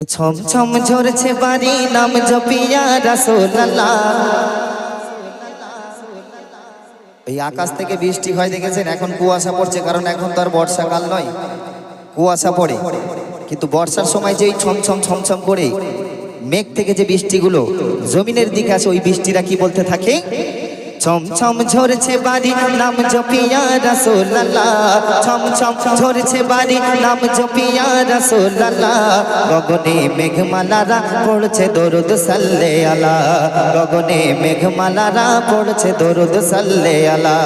ছম ছম ঝরছে বাড়ি, নাম জপিয়া রাসোল্লাহ এই আকাশ থেকে বৃষ্টি হয় দেখেছেন, এখন কুয়াশা পড়ছে, কারণ এখন তো আর বর্ষাকাল নয়। কুয়াশা পড়ে, কিন্তু বর্ষার সময় যে ছমছম ছমছম করে মেঘ থেকে যে বৃষ্টিগুলো, জমিনের দিকে আসে, ওই বৃষ্টিরা কি বলতে থাকে? ছম ছম ঝরছে বাড়ি, নাম জপিয়া ছম ছম ঝরছে বাড়ি, নাম জপিয়া রাসোল্লাহ গগনে মেঘমালারা পড়ছে দরুদ সাল্লে আলা। গগনে মেঘমালারা পড়ছে দরুদ সাল্লে আলা।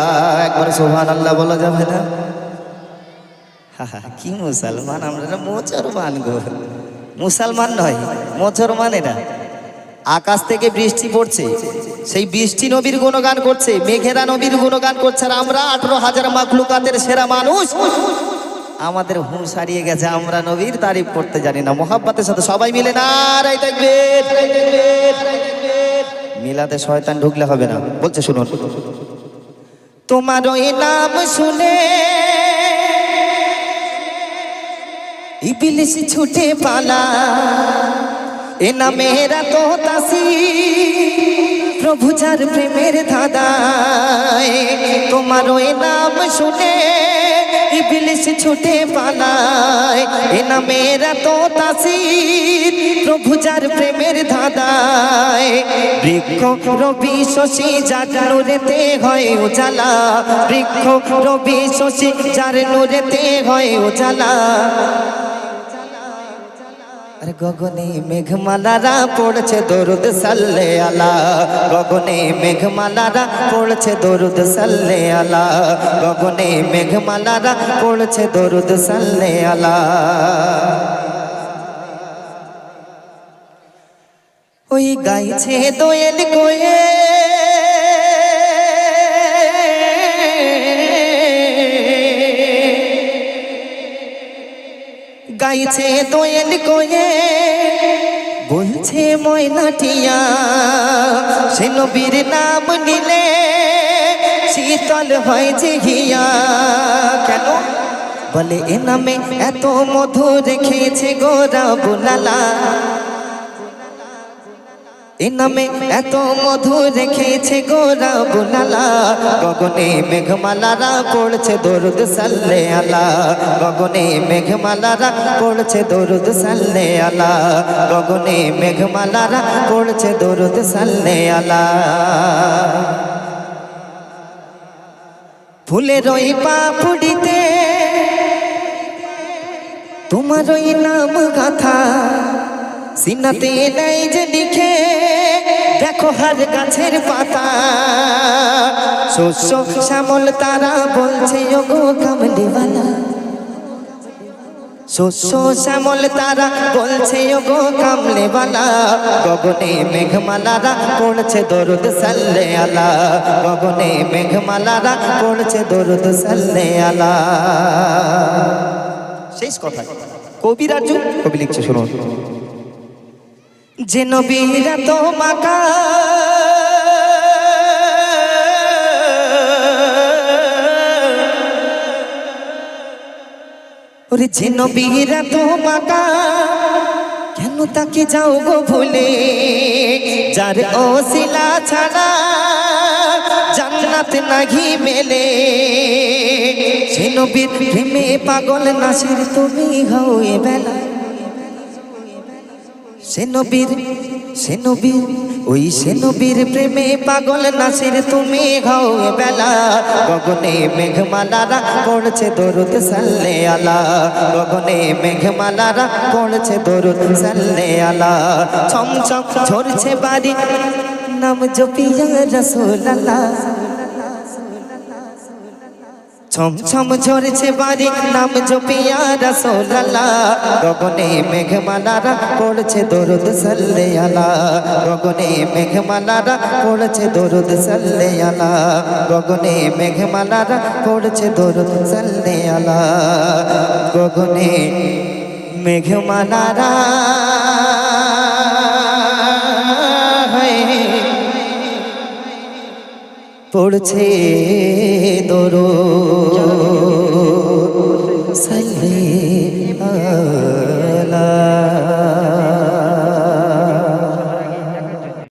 একবার সোহান আল্লাহ বলা যাবে না? কি মুসলমান, আমরা মোচরমান গো। মুসলমান নয় মোচরমান এরা আকাশ থেকে বৃষ্টি পড়ছে। সেই বৃষ্টি নবীর গুণগান করছে, মেঘেরা নবীর গুণগান করছে, আর আমরা আঠারো হাজার মাখলুকাতের সেরা মানুষ। আমাদের হুঁশ সারিয়ে গেছে, আমরা নবীর তারিফ করতে জানি না, মোহাব্বতের সাথে সবাই মিলে না মিলাতে শয়তান ঢুকলে হবে না। বলছে, শুনুন। তোমার ওই নাম শুনে ইবিলিশ ছুটে পালা। এ নামেরা তো তাসি, প্রভু যার প্রেমের ধাঁধায় তোমার ওই নাম শুনে ইবিলিশ ছুটে পালায়। এ নামেরা তো তাসির প্রভু যার প্রেমের ধাঁধায়। বৃক্ষ রবি শশী যার নুরেতে হয় উজালা। বৃক্ষ রবি শশী যার নুরেতে হয় উজালা। আর গগনে মেঘমালারা পড়ছে দরুদ সাল্লে আলা। গগনে মেঘমালারা পড়ছে দরুদ সাল্লে আলা। গগনে মেঘমালারা পড়ছে দরুদ সাল্লে আলা। ওই গাইছে দোয়েল কোয়ে গাইছে দোয়েল কোয়ে, বলছে ময়নাটিয়া, সে নবীর নাম নিলে শীতল হয় যে হিয়া। কেন? বলে, এ নামে এত মধু রেখেছে গোরা বুলালা এ নামে এত মধু রেখেছে গোরা বুলালা গগনে মেঘমালারা পড়ছে দরুদ সাল্লে আলা। গগনে মেঘমালারা পড়ছে দরুদ সাল্লে আলা। গগনে মেঘমালারা পড়ছে দরুদ সাল্লে আলা। ফুলের ওই পাপুড়িতে তোমার ওই নাম গাথা। সিনাতে নাই যে লিখে, দেখো হার গাছের পাতা। শস্য শ্যামল তারা বলছে, ওগো কামলিওয়ালা শস্য শ্যামল তারা বলছে, ওগো কামলেওয়ালা গগনে মেঘমালারা পড়ছে, দরুদ সাল্লে আলা। গগনে মেঘমালারা পড়ছে, দরুদ সাল্লে আলা। শেষ কথা কবিরাজু কবি লিখছে, শুনুন। যে নবীরা তো মাকা ওরে যে নবীরা তো মাকা কেন তাকে যাও গো ভুলে? যার ওসিলা ছাড়া জান্নাত নাহি মেলে। সে নবীর প্রেমে পাগল নাসির তুমি হও এ বেলা সে নবীর সে নবীর, ওই সে নবীর প্রেমে পাগল নাসির, তুমি হও বেলা। গগনে মেঘমালারা পড়ছে দরুদ সাল্লে আলা। গগনে মেঘমালারা পড়ছে দরুদ সাল্লে আলা। ছম ছম ঝরছে বাড়ি, নাম জপিয়া রসোল্লাহ ছম ছম ঝরছে বাড়ি নাম জপিয়া রসোল্লাহ গগনে মেঘমালারা পড়ছে দরুদ সাল্লে আলা গগনে মেঘমালারা পড়ছে দরুদ সাল্লে আলা গগনে মেঘমালারা পড়ছে দরুদ সাল্লে আলা গগনে মেঘমালারা পড়ছে দরো